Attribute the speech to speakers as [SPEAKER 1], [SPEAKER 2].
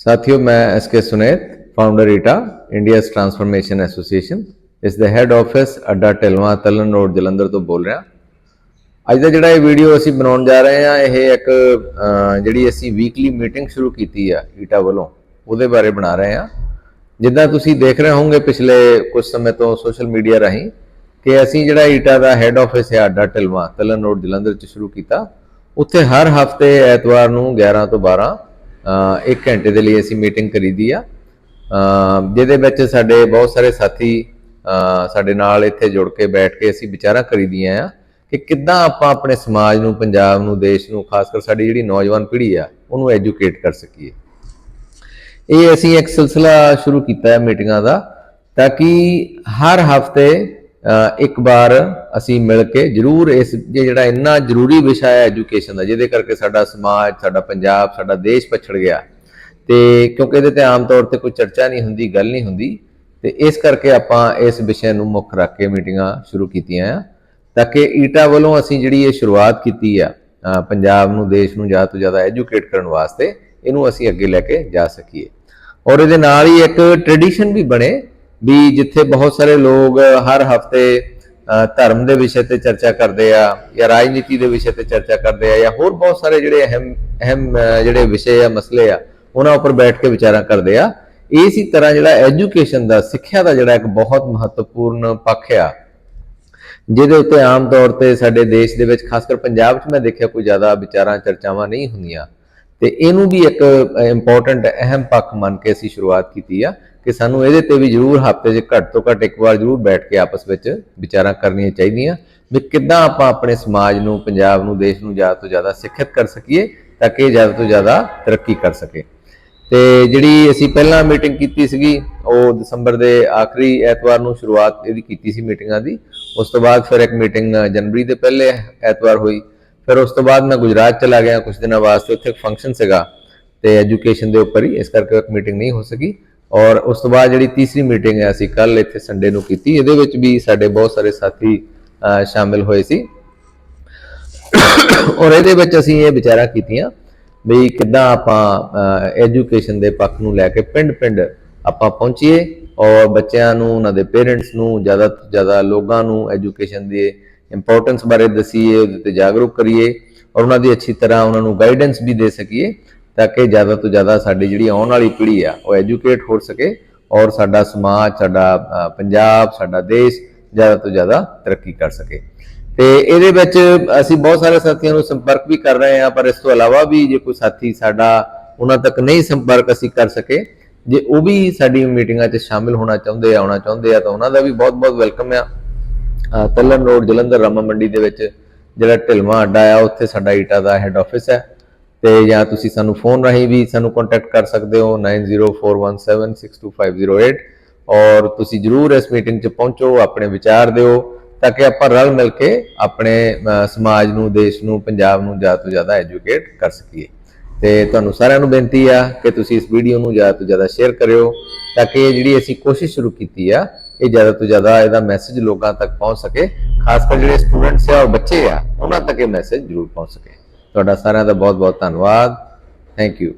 [SPEAKER 1] ਸਾਥੀਓ, ਮੈਂ SK Sunet founder ਈਟਾ ਇੰਡੀਆਸ ਟਰਾਂਸਫਰਮੇਸ਼ਨ ਐਸੋਸੀਏਸ਼ਨ ਇਸ ਦਾ ਹੈੱਡ ਆਫਿਸ ਅੱਡਾ ਢਿਲਵਾਂ ਤਲਨ ਰੋਡ, ਜਲੰਧਰ ਤੋਂ ਬੋਲ ਰਿਹਾ। ਅੱਜ ਦਾ ਜਿਹੜਾ ਇਹ ਵੀਡੀਓ ਅਸੀਂ ਬਣਾਉਣ ਜਾ ਰਹੇ ਹਾਂ, ਇਹ ਇੱਕ ਜਿਹੜੀ ਅਸੀਂ ਵੀਕਲੀ ਮੀਟਿੰਗ ਸ਼ੁਰੂ ਕੀਤੀ ਆ ਈਟਾ ਵੱਲੋਂ, ਉਹਦੇ ਬਾਰੇ ਬਣਾ ਰਹੇ ਹਾਂ। ਜਿੱਦਾਂ ਤੁਸੀਂ ਦੇਖ ਰਹੇ ਹੋਵੋਗੇ ਪਿਛਲੇ ਕੁਝ ਸਮੇਂ ਤੋਂ ਸੋਸ਼ਲ ਮੀਡੀਆ ਰਾਹੀਂ, ਕਿ ਅਸੀਂ ਜਿਹੜਾ ਈਟਾ ਦਾ ਹੈੱਡ ਆਫਿਸ ਹੈ ਅੱਡਾ ਢਿਲਵਾਂ ਤਲਨ ਰੋਡ, ਜਲੰਧਰ ਚ ਸ਼ੁਰੂ ਕੀਤਾ, ਉੱਥੇ ਹਰ ਹਫ਼ਤੇ ਐਤਵਾਰ ਨੂੰ 11 ਤੋਂ 12 ਅ, ਇੱਕ ਘੰਟੇ ਦੇ ਲਈ ਅਸੀਂ ਮੀਟਿੰਗ ਕਰੀਦੀ ਆ। ਜਿਹਦੇ ਵਿੱਚ ਸਾਡੇ ਬਹੁਤ ਸਾਰੇ ਸਾਥੀ ਸਾਡੇ ਨਾਲ ਇੱਥੇ ਜੁੜ ਕੇ ਬੈਠ ਕੇ ਅਸੀਂ ਵਿਚਾਰਾਂ ਕਰੀਦੀਆਂ ਆ ਕਿ ਕਿੱਦਾਂ ਆਪਾਂ ਆਪਣੇ ਸਮਾਜ ਨੂੰ ਪੰਜਾਬ ਨੂੰ ਦੇਸ਼ ਨੂੰ ਖਾਸ ਕਰ ਸਾਡੀ ਜਿਹੜੀ ਨੌਜਵਾਨ ਪੀੜ੍ਹੀ ਆ ਉਹਨੂੰ ਐਜੂਕੇਟ ਕਰ ਸਕੀਏ। ਇਹ ਅਸੀਂ ਇੱਕ ਸਿਲਸਿਲਾ ਸ਼ੁਰੂ ਕੀਤਾ ਹੈ ਮੀਟਿੰਗਾਂ ਦਾ ਤਾਂ ਕਿ ਹਰ ਹਫ਼ਤੇ ਇੱਕ ਵਾਰ ਅਸੀਂ ਮਿਲ ਕੇ ਜਰੂਰ ਇਸ ਇਹ ਜਿਹੜਾ ਇੰਨਾ ਜ਼ਰੂਰੀ ਵਿਸ਼ਾ ਹੈ ਐਜੂਕੇਸ਼ਨ ਦਾ, ਜਿਹਦੇ ਕਰਕੇ ਸਾਡਾ ਸਮਾਜ, ਸਾਡਾ ਪੰਜਾਬ, ਸਾਡਾ ਦੇਸ਼ ਪਛੜ ਗਿਆ। ਤੇ ਕਿਉਂਕਿ ਇਹਦੇ ਤੇ ਆਮ ਤੌਰ ਤੇ ਕੋਈ ਚਰਚਾ ਨਹੀਂ ਹੁੰਦੀ, ਗੱਲ ਨਹੀਂ ਹੁੰਦੀ, ਤੇ ਇਸ ਕਰਕੇ ਆਪਾਂ ਇਸ ਵਿਸ਼ੇ ਨੂੰ ਮੁੱਖ ਰੱਖ ਕੇ ਮੀਟਿੰਗਾਂ ਸ਼ੁਰੂ ਕੀਤੀਆਂ ਆ, ਤਾਂ ਕਿ ਈਟਾ ਵੱਲੋਂ ਅਸੀਂ ਜਿਹੜੀ ਇਹ ਸ਼ੁਰੂਆਤ ਕੀਤੀ ਆ ਪੰਜਾਬ ਨੂੰ, ਦੇਸ਼ ਨੂੰ ਜ਼ਿਆਦਾ ਤੋਂ ਜ਼ਿਆਦਾ ਐਜੂਕੇਟ ਕਰਨ ਵਾਸਤੇ, ਇਹਨੂੰ ਅਸੀਂ ਅੱਗੇ ਲੈ ਕੇ ਜਾ ਸਕੀਏ। ਔਰ ਇਹਦੇ ਨਾਲ ਹੀ ਇੱਕ ਟ੍ਰੈਡੀਸ਼ਨ ਵੀ ਬਣੇ ਵੀ ਜਿੱਥੇ ਬਹੁਤ ਸਾਰੇ ਲੋਕ ਹਰ ਹਫ਼ਤੇ ਧਰਮ ਦੇ ਵਿਸ਼ੇ ਤੇ ਚਰਚਾ ਕਰਦੇ ਆ ਜਾਂ ਰਾਜਨੀਤੀ ਦੇ ਵਿਸ਼ੇ ਤੇ ਚਰਚਾ ਕਰਦੇ ਆ ਜਾਂ ਹੋਰ ਬਹੁਤ ਸਾਰੇ ਜਿਹੜੇ ਅਹਿਮ ਅਹਿਮ ਜਿਹੜੇ ਵਿਸ਼ੇ ਆ, ਮਸਲੇ ਆ, ਉਹਨਾਂ ਉੱਪਰ ਬੈਠ ਕੇ ਵਿਚਾਰਾਂ ਕਰਦੇ ਆ। ਇਸੇ ਤਰ੍ਹਾਂ ਜਿਹੜਾ ਐਜੂਕੇਸ਼ਨ ਦਾ, ਸਿੱਖਿਆ ਦਾ ਜਿਹੜਾ ਇੱਕ ਬਹੁਤ ਮਹੱਤਵਪੂਰਨ ਪੱਖ ਆ, ਜਿਹਦੇ ਉੱਤੇ ਆਮ ਤੌਰ ਤੇ ਸਾਡੇ ਦੇਸ਼ ਦੇ ਵਿੱਚ ਖਾਸ ਕਰ ਪੰਜਾਬ 'ਚ ਮੈਂ ਦੇਖਿਆ ਕੋਈ ਜ਼ਿਆਦਾ ਵਿਚਾਰਾਂ, ਚਰਚਾਵਾਂ ਨਹੀਂ ਹੁੰਦੀਆਂ। ਤੇ ਇਹਨੂੰ ਵੀ ਇੱਕ ਇੰਪੋਰਟੈਂਟ ਅਹਿਮ ਪੱਖ ਮੰਨ ਕੇ ਅਸੀਂ ਸ਼ੁਰੂਆਤ ਕੀਤੀ ਆ ਕਿ ਸਾਨੂੰ ਇਹਦੇ ਤੇ ਵੀ ਜ਼ਰੂਰ ਹਫ਼ਤੇ 'ਚ ਘੱਟ ਤੋਂ ਘੱਟ ਇੱਕ ਵਾਰ ਜ਼ਰੂਰ ਬੈਠ ਕੇ ਆਪਸ ਵਿੱਚ ਵਿਚਾਰਾਂ ਕਰਨੀਆਂ ਚਾਹੀਦੀਆਂ ਵੀ ਕਿੱਦਾਂ ਆਪਾਂ ਆਪਣੇ ਸਮਾਜ ਨੂੰ, ਪੰਜਾਬ ਨੂੰ, ਦੇਸ਼ ਨੂੰ ਜ਼ਿਆਦਾ ਤੋਂ ਜ਼ਿਆਦਾ ਸਿੱਖਿਅਤ ਕਰ ਸਕੀਏ ਤਾਂ ਕਿ ਇਹ ਜ਼ਿਆਦਾ ਤੋਂ ਜ਼ਿਆਦਾ ਤਰੱਕੀ ਕਰ ਸਕੇ। ਤੇ ਜਿਹੜੀ ਅਸੀਂ ਪਹਿਲਾਂ ਮੀਟਿੰਗ ਕੀਤੀ ਸੀਗੀ, ਉਹ ਦਸੰਬਰ ਦੇ ਆਖਰੀ ਐਤਵਾਰ ਨੂੰ ਸ਼ੁਰੂਆਤ ਇਹਦੀ ਕੀਤੀ ਸੀ ਮੀਟਿੰਗਾਂ ਦੀ। ਉਸ ਤੋਂ ਬਾਅਦ ਫਿਰ ਇੱਕ ਮੀਟਿੰਗ ਜਨਵਰੀ ਦੇ ਪਹਿਲੇ ਐਤਵਾਰ ਹੋਈ। ਫਿਰ ਉਸ ਤੋਂ ਬਾਅਦ ਮੈਂ ਗੁਜਰਾਤ ਚਲਾ ਗਿਆ ਕੁਝ ਦਿਨਾਂ ਵਾਸਤੇ ਉੱਥੇ ਇੱਕ ਫੰਕਸ਼ਨ ਸੀਗਾ ਤੇ ਐਜੂਕੇਸ਼ਨ ਦੇ ਉੱਪਰ ਹੀ, ਇਸ ਕਰਕੇ ਮੀਟਿੰਗ ਨਹੀਂ ਹੋ ਸਕੀ। ਔਰ ਉਸ ਤੋਂ ਬਾਅਦ ਜਿਹੜੀ ਤੀਸਰੀ ਮੀਟਿੰਗ ਹੈ, ਅਸੀਂ ਕੱਲ ਇੱਥੇ ਸੰਡੇ ਨੂੰ ਕੀਤੀ। ਇਹਦੇ ਵਿੱਚ ਵੀ ਸਾਡੇ ਬਹੁਤ ਸਾਰੇ ਸਾਥੀ ਸ਼ਾਮਿਲ ਹੋਏ ਸੀ। ਔਰ ਇਹਦੇ ਵਿੱਚ ਅਸੀਂ ਇਹ ਵਿਚਾਰਾਂ ਕੀਤੀਆਂ ਵੀ ਕਿੱਦਾਂ ਆਪਾਂ ਐਜੂਕੇਸ਼ਨ ਦੇ ਪੱਖ ਨੂੰ ਲੈ ਕੇ ਪਿੰਡ-ਪਿੰਡ ਆਪਾਂ ਪਹੁੰਚੀਏ। ਔਰ ਬੱਚਿਆਂ ਨੂੰ, ਉਹਨਾਂ ਦੇ ਪੇਰੈਂਟਸ ਨੂੰ, ਜ਼ਿਆਦਾ ਤੋਂ ਜ਼ਿਆਦਾ ਲੋਕਾਂ ਨੂੰ ਐਜੂਕੇਸ਼ਨ ਦੇ ਇੰਪੋਰਟੈਂਸ ਬਾਰੇ ਦਸੀਏ, ਉਹਦੇ ਤੇ ਜਾਗਰੂਕ ਕਰੀਏ ਔਰ ਉਹਨਾਂ ਦੀ ਅੱਛੀ ਤਰ੍ਹਾਂ ਉਹਨਾਂ ਨੂੰ ਗਾਈਡੈਂਸ ਵੀ ਦੇ ਸਕੀਏ ਤਾਂ ਕਿ ਜ਼ਿਆਦਾ ਤੋਂ ਜ਼ਿਆਦਾ ਸਾਡੀ ਜਿਹੜੀ ਆਉਣ ਵਾਲੀ ਪੀੜ੍ਹੀ ਆ, ਉਹ ਐਜੂਕੇਟ ਹੋ ਸਕੇ ਔਰ ਸਾਡਾ ਸਮਾਜ, ਸਾਡਾ ਪੰਜਾਬ, ਸਾਡਾ ਦੇਸ਼ ਜ਼ਿਆਦਾ ਤੋਂ ਜ਼ਿਆਦਾ ਤਰੱਕੀ ਕਰ ਸਕੇ। ਤੇ ਇਹਦੇ ਵਿੱਚ ਅਸੀਂ ਬਹੁਤ ਸਾਰੇ ਸਾਥੀਆਂ ਨੂੰ ਸੰਪਰਕ ਵੀ ਕਰ ਰਹੇ ਹਾਂ, ਪਰ ਇਸ ਤੋਂ ਇਲਾਵਾ ਵੀ ਜੇ ਕੋਈ ਸਾਥੀ ਸਾਡਾ ਉਹਨਾਂ ਤੱਕ ਨਹੀਂ ਸੰਪਰਕ ਅਸੀਂ ਕਰ ਸਕੇ, ਜੇ ਉਹ ਵੀ ਸਾਡੀ ਮੀਟਿੰਗਾਂ 'ਚ ਸ਼ਾਮਿਲ ਹੋਣਾ ਚਾਹੁੰਦੇ ਆ, ਆਉਣਾ ਚਾਹੁੰਦੇ ਆ ਤਾਂ ਉਹਨਾਂ ਦਾ ਵੀ ਬਹੁਤ-ਬਹੁਤ ਵੈਲਕਮ ਆ। ਤਲਨ ਰੋਡ ਜਲੰਧਰ ਰਾਮਾ ਮੰਡੀ ਦੇ ਵਿੱਚ ਜਿਹੜਾ ਢਿਲਵਾਂ ਅੱਡਾ ਆ ਉੱਥੇ ਸਾਡਾ ਈਟਾ ਦਾ ਹੈੱਡ ਆਫਿਸ ਹੈ ਤੇ ਜਾਂ ਤੁਸੀਂ ਸਾਨੂੰ ਫੋਨ ਰਾਹੀਂ ਵੀ ਸਾਨੂੰ ਕੰਟੈਕਟ ਕਰ ਸਕਦੇ ਹੋ 9041762508 ਔਰ ਤੁਸੀਂ ਜਰੂਰ ਇਸ ਮੀਟਿੰਗ 'ਚ ਪਹੁੰਚੋ ਆਪਣੇ ਵਿਚਾਰ ਦਿਓ ਤਾਂ ਕਿ ਆਪਾਂ ਰਲ ਮਿਲ ਕੇ ਆਪਣੇ ਸਮਾਜ ਨੂੰ ਦੇਸ਼ ਨੂੰ ਪੰਜਾਬ ਨੂੰ ਜ਼ਿਆਦਾ ਤੋਂ ਜ਼ਿਆਦਾ ਐਜੂਕੇਟ ਕਰ ਸਕੀਏ ਤੇ ਤੁਹਾਨੂੰ ਸਾਰਿਆਂ ਨੂੰ ਬੇਨਤੀ ਆ ਕਿ ਤੁਸੀਂ ਇਸ ਵੀਡੀਓ ਨੂੰ ਜ਼ਿਆਦਾ ਤੋਂ ਜ਼ਿਆਦਾ ਸ਼ੇਅਰ ਕਰਿਓ ਤਾਂ ਕਿ ਜਿਹੜੀ ਅਸੀਂ ਕੋਸ਼ਿਸ਼ ਸ਼ੁਰੂ ਕੀਤੀ ਆ ਇਹ ਜ਼ਿਆਦਾ ਤੋਂ ਜ਼ਿਆਦਾ ਇਹਦਾ ਮੈਸੇਜ ਲੋਕਾਂ ਤੱਕ ਪਹੁੰਚ ਸਕੇ, ਖਾਸ ਕਰ ਜਿਹੜੇ ਸਟੂਡੈਂਟਸ ਆ ਔਰ ਬੱਚੇ ਆ, ਉਹਨਾਂ ਤੱਕ ਇਹ ਮੈਸੇਜ ਜ਼ਰੂਰ ਪਹੁੰਚ ਸਕੇ। ਤੁਹਾਡਾ ਸਾਰਿਆਂ ਦਾ ਬਹੁਤ ਬਹੁਤ ਧੰਨਵਾਦ। Thank you